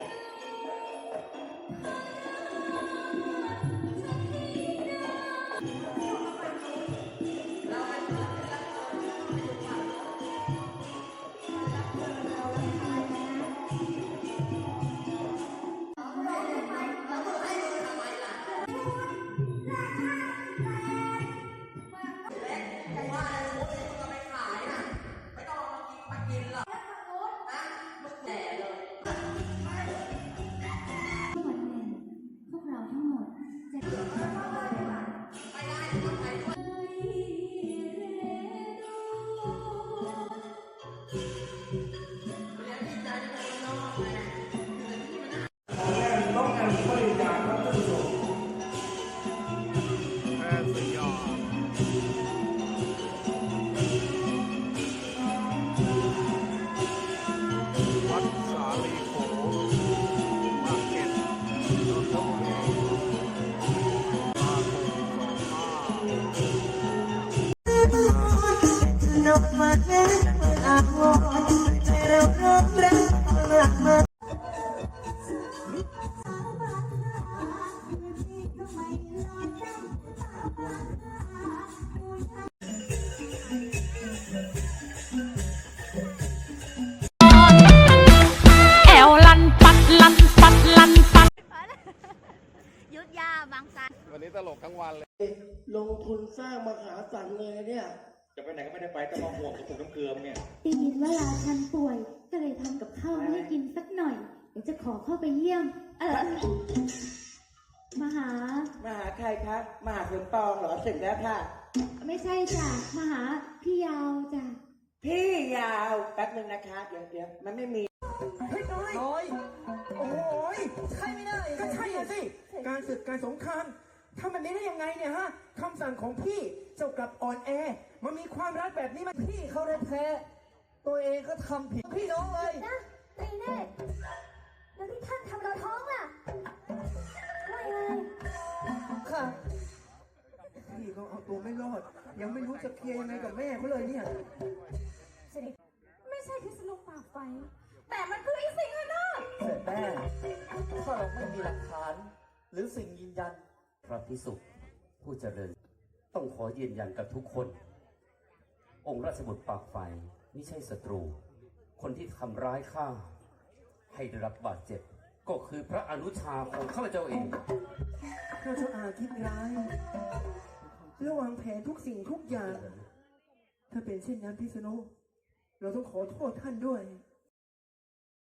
Yeah. วันนี้ตลกทั้งวันเลย ลงทุนสร้างมหาสันเลยเนี่ย จะไปไหนก็ไม่ได้ไปต้องมาห่วงกระปุกน้ำเกลือมเนี่ยได้ยินว่าลาชันป่วย ก็เลยทำกับข้าวไม่ให้กินสักหน่อย เดี๋ยวจะขอเข้าไปเยี่ยม เออมาหา มาหาใครครับมาหาคุณปองเหรอเสร็จแล้วค่ะ ไม่ใช่จ้ะมาหาพี่ยาวจ้ะพี่ยาวแป๊บนึงนะคะ เดี๋ยวเดี๋ยวมันไม่มีเฮ้ยน้อยน้อยโอ้โหยใช่ไม่ได้ก็ใช่อะสิ การศึกการสงคราม ทำแบบนี้ได้ยังไงเนี่ยฮะคำสั่งของพี่เจ้ากลับอ่อนแอ มันมีความรักแบบนี้มันพี่เขาได้แพ้ตัวเองก็ทำผิดพี่น้องเลย นะไอ้เน่แล้วที่ท่านทำเราท้องล่ะว่ายังไงค่ะ พี่ก็เอาตัวไม่รอด ยังไม่รู้จะเคลียร์ยังไงกับแม่เขาเลยเนี่ยไม่ใช่พิษณุปากไฟ แต่มันคือไอ้สิงห์นาถเสด็จแม่ถ้าเราไม่มีหลักฐาน หรือสิ่งยืนยัน พระพิสุผู้เจริญ ต้องขอยืนยันกับทุกคน องค์ราชบุตรปากไฟไม่ใช่ศัตรู คนที่ทำร้ายข้าให้ได้รับบาดเจ็บ ก็คือพระอนุชาของข้าพเจ้าเองข้าเจ้าอาคิดร้าย ระวางแผนทุกสิ่งทุกอย่าง ถ้าเป็นเช่นนั้นพิษณุเราต้องขอโทษท่านด้วย